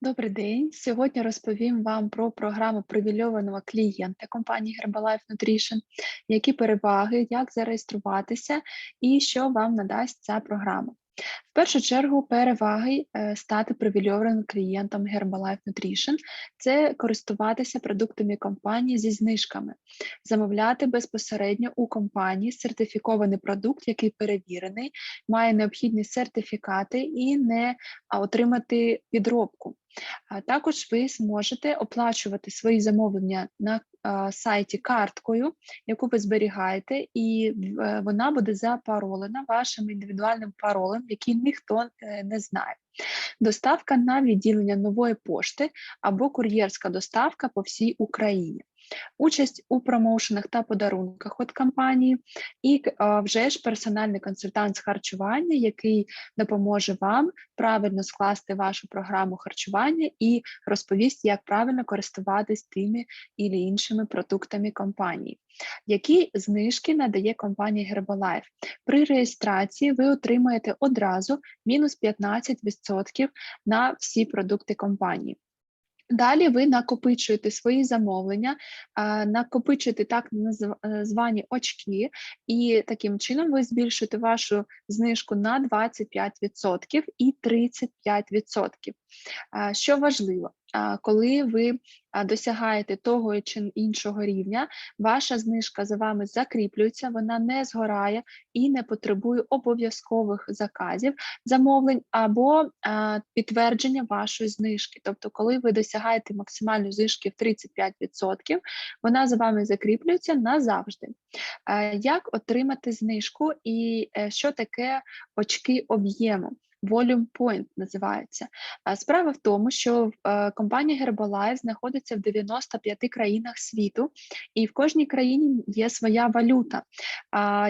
Добрий день. Сьогодні розповім вам про програму привільованого клієнта компанії Herbalife Nutrition, які переваги, як зареєструватися і що вам надасть ця програма. В першу чергу, переваги е, стати привільованим клієнтом Herbalife Nutrition – це користуватися продуктами компанії зі знижками, замовляти безпосередньо у компанії сертифікований продукт, який перевірений, має необхідні сертифікати і не отримати підробку. Також ви зможете оплачувати свої замовлення на сайті карткою, яку ви зберігаєте, і е, вона буде запаролена вашим індивідуальним паролем, який ніхто е, не знає. Доставка на відділення нової пошти або кур'єрська доставка по всій Україні. Участь у промоушенах та подарунках від компанії, і вже ж персональний консультант з харчування, який допоможе вам правильно скласти вашу програму харчування і розповість, як правильно користуватись тими і іншими продуктами компанії. Які знижки надає компанія Herbalife? При реєстрації ви отримаєте одразу мінус 15% на всі продукти компанії. Далі ви накопичуєте свої замовлення, накопичуєте так е, звані очки, і таким чином ви збільшуєте вашу знижку на 25% і 35%. Що важливо, коли ви досягаєте того чи іншого рівня, ваша знижка за вами закріплюється, вона не згорає і не потребує обов'язкових заказів, замовлень або підтвердження вашої знижки. Тобто, коли ви досягаєте максимальної знижки в 35%, вона за вами закріплюється назавжди. Як отримати знижку і е, що таке очки об'єму? Volume Point називається. Справа в тому, що е, компанія Herbalife знаходиться в 95 країнах світу, і в кожній країні є своя валюта.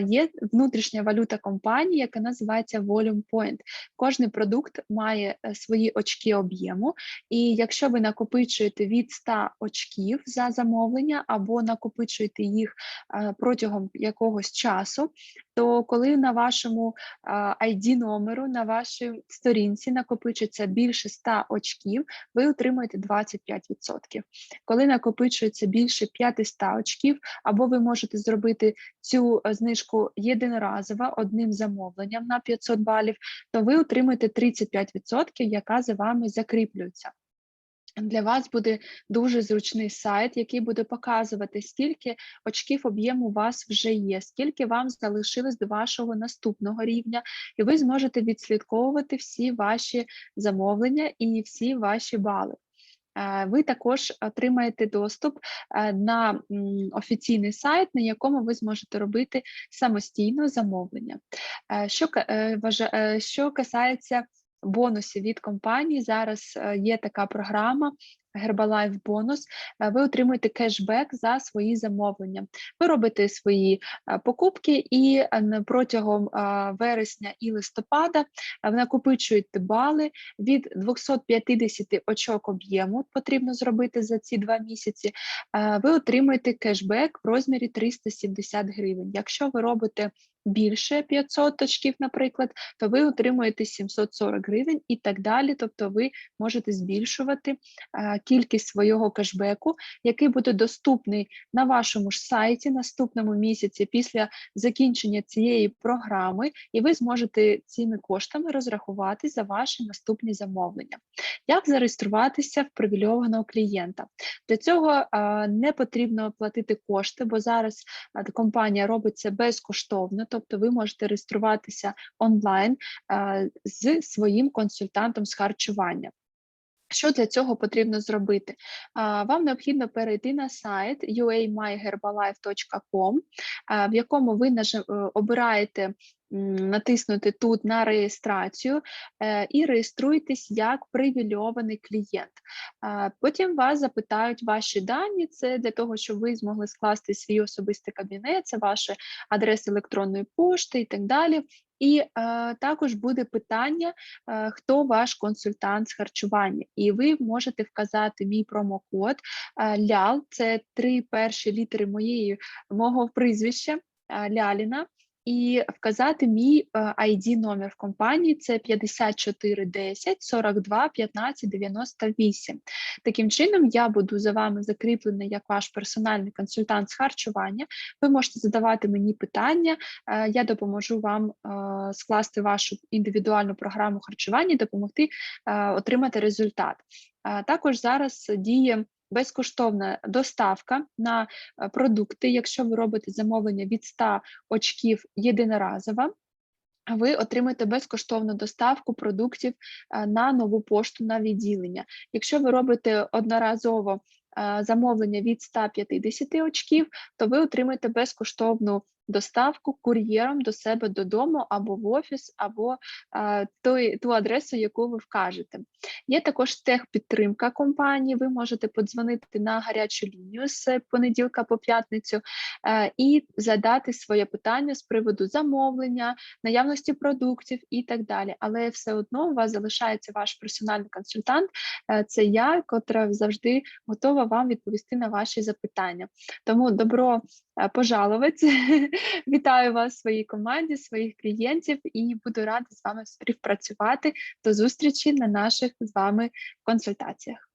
Є внутрішня валюта компанії, яка називається Volume Point. Кожний продукт має е, свої очки об'єму, і якщо ви накопичуєте від 100 очків за замовлення або накопичуєте їх е, протягом якогось часу, то коли на вашому ID номеру на вашій сторінці накопичиться більше 100 очків, ви отримуєте 25%. Коли накопичується більше 500 очків, або ви можете зробити цю е, знижку єдиноразово одним замовленням на 500 балів, то ви отримаєте 35%, яка за вами закріплюється. Для вас буде дуже зручний сайт, який буде показувати, скільки очків об'єму у вас вже є, скільки вам залишилось до вашого наступного рівня, і ви зможете відслідковувати всі ваші замовлення і всі ваші бали. Е, Ви також отримаєте доступ е, на офіційний сайт, на якому ви зможете робити самостійно замовлення. Е, Що, що касається бонусів від компанії, зараз е, є така програма. Herbalife бонус, е, ви отримуєте кешбек за свої замовлення. Ви робите свої е, покупки і е, протягом вересня і листопада ви накопичуєте бали від 250 очок об'єму потрібно зробити за ці два місяці. Ви отримуєте кешбек в розмірі 370 гривень. Якщо ви робите більше 500 очків, наприклад, то ви отримуєте 740 гривень і так далі. Тобто ви можете збільшувати кількість свого кешбеку, який буде доступний на вашому ж сайті наступному місяці після закінчення цієї програми, і ви зможете цими коштами розрахувати за ваші наступні замовлення. Як зареєструватися в привільованого клієнта? Для цього е, не потрібно платити кошти, бо зараз е, компанія робить це безкоштовно, тобто ви можете реєструватися онлайн е, з своїм консультантом з харчування. Що для цього потрібно зробити? Вам необхідно перейти на сайт uamyherbalife.com, в якому ви е, обираєте натиснути тут на реєстрацію е, і реєструєтесь як привільований клієнт. Потім вас запитають ваші дані. Це для того, щоб ви змогли скласти свій особистий кабінет, це ваша адреса електронної пошти і так далі. І е, також буде питання, е, хто ваш консультант з харчування, і ви можете вказати мій промокод е, ЛЯЛ, це три перші літери моєї мого прізвища е, Ляліна. І вказати мій е, ID номер в компанії. Це 5410 42 15 98. Таким чином, я буду за вами закріплений як ваш персональний консультант з харчування. Ви можете задавати мені питання, е, я допоможу вам е, скласти вашу індивідуальну програму харчування допомогти отримати результат. Також зараз діє безкоштовна доставка на е, продукти. Якщо ви робите замовлення від 100 очків єдиноразово, ви отримаєте безкоштовну доставку продуктів е, на нову пошту на відділення. Якщо ви робите одноразово е, замовлення від 150 очків, то ви отримаєте безкоштовну доставку кур'єром до себе додому або в офіс, або е, той, ту адресу, яку ви вкажете. Є також техпідтримка компанії. Ви можете подзвонити на гарячу лінію з понеділка по п'ятницю е, і задати своє питання з приводу замовлення, наявності продуктів і так далі. Але все одно у вас залишається ваш персональний консультант. е, Це я, котра завжди готова вам відповісти на ваші запитання. Тому добро пожаловать. Вітаю вас в своїй команді, своїх клієнтів, і буду рада з вами співпрацювати. До зустрічі на наших з вами консультаціях.